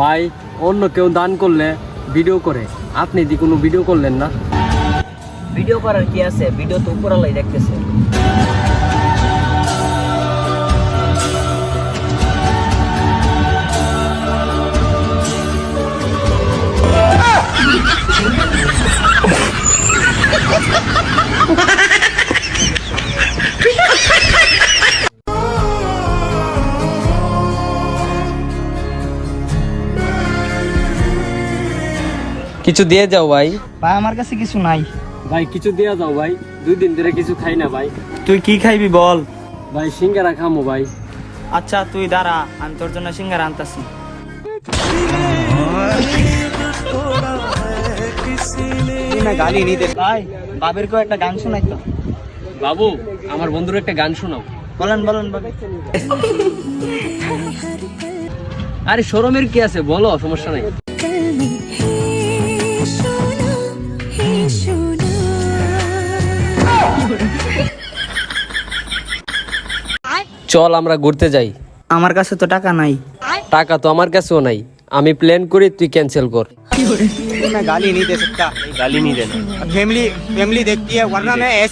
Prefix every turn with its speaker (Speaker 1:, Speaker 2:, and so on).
Speaker 1: ভাই, অন্য কেউ দান করলে ভিডিও করে। আপনি দি কোনো ভিডিও করলেন না?
Speaker 2: ভিডিও করার কি আছে? ভিডিও তো উপরালাই দেখতেছে।
Speaker 1: কিছু দিয়ে যাও ভাই।
Speaker 3: ভাই আমার কাছে কিছু নাই।
Speaker 1: ভাই কিছু দিয়ে যাও ভাই। দুই দিন ধরে কিছু খাই না ভাই।
Speaker 3: তুই কি খাইবি বল?
Speaker 1: ভাই সিঙ্গারা খামো ভাই।
Speaker 3: আচ্ছা তুই দাঁড়া আমি তোর জন্য সিঙ্গার আনতাছি। গালি নিতে ভাই বাবের কেউ একটা গান শোনাই তো।
Speaker 1: বাবু আমার বন্ধুর একটা গান শোনাও।
Speaker 3: বলেন বলেন বাবু
Speaker 1: আরে শরমের কি আছে? বলো সমস্যা নাই। চল আমরা ঘুরতে যাই
Speaker 3: আমার কাছে তো টাকা নাই
Speaker 1: টাকা তো আমার কাছেও নাই আমি প্ল্যান করি তুই ক্যান্সেল কর
Speaker 4: मैं गाली नहीं दे सकता गाली नहीं देना फैमिली फैमिली देखती है वरना मैं ऐसे